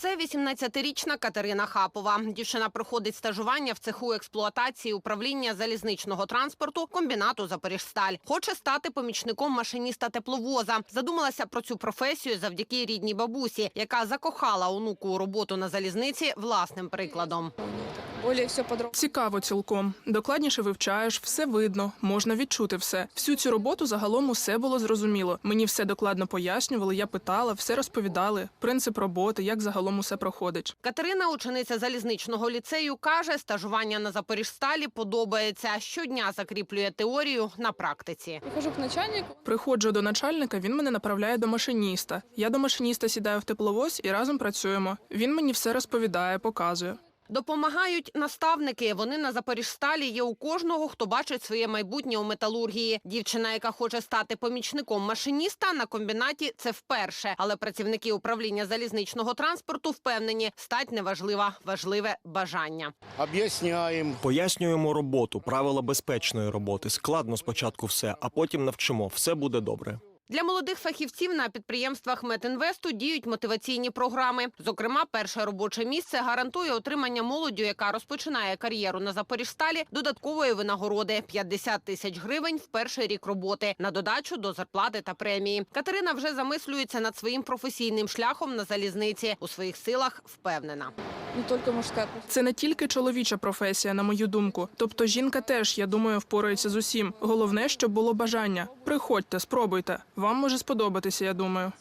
Це 18-річна Катерина Хапова. Дівчина проходить стажування в цеху експлуатації управління залізничного транспорту комбінату Запоріжсталь. Хоче стати помічником машиніста тепловоза. Задумалася про цю професію завдяки рідній бабусі, яка закохала онуку у роботу на залізниці власним прикладом. Более все подробно. Цікаво цілком. Докладніше вивчаєш, все видно, можна відчути все. Всю цю роботу загалом усе було зрозуміло. Мені все докладно пояснювали, я питала, все розповідали. Принцип роботи, як загалом усе проходить. Катерина, учениця залізничного ліцею, каже, стажування на Запоріжсталі подобається. Щодня закріплює теорію на практиці. Прихожу к начальнику. Приходжу до начальника, він мене направляє до машиніста. Я до машиніста сідаю в тепловоз і разом працюємо. Він мені все розповідає, показує. Допомагають наставники. Вони на Запоріжсталі є у кожного, хто бачить своє майбутнє у металургії. Дівчина, яка хоче стати помічником машиніста, на комбінаті це вперше. Але працівники управління залізничного транспорту впевнені, стать неважлива, важливе бажання. Об'ясняємо. Пояснюємо роботу, правила безпечної роботи. Складно спочатку все, а потім навчимо. Все буде добре. Для молодих фахівців на підприємствах Метінвесту діють мотиваційні програми. Зокрема, перше робоче місце гарантує отримання молоддю, яка розпочинає кар'єру на Запоріжсталі, додаткової винагороди 50 тисяч гривень в перший рік роботи на додачу до зарплати та премії. Катерина вже замислюється над своїм професійним шляхом на залізниці. У своїх силах впевнена. Не мужская. Це не тільки чоловіча професія, на мою думку. Тобто жінка теж, я думаю, впорається з усім. Головне, щоб було бажання. Приходьте, спробуйте. Вам може сподобатися, я думаю.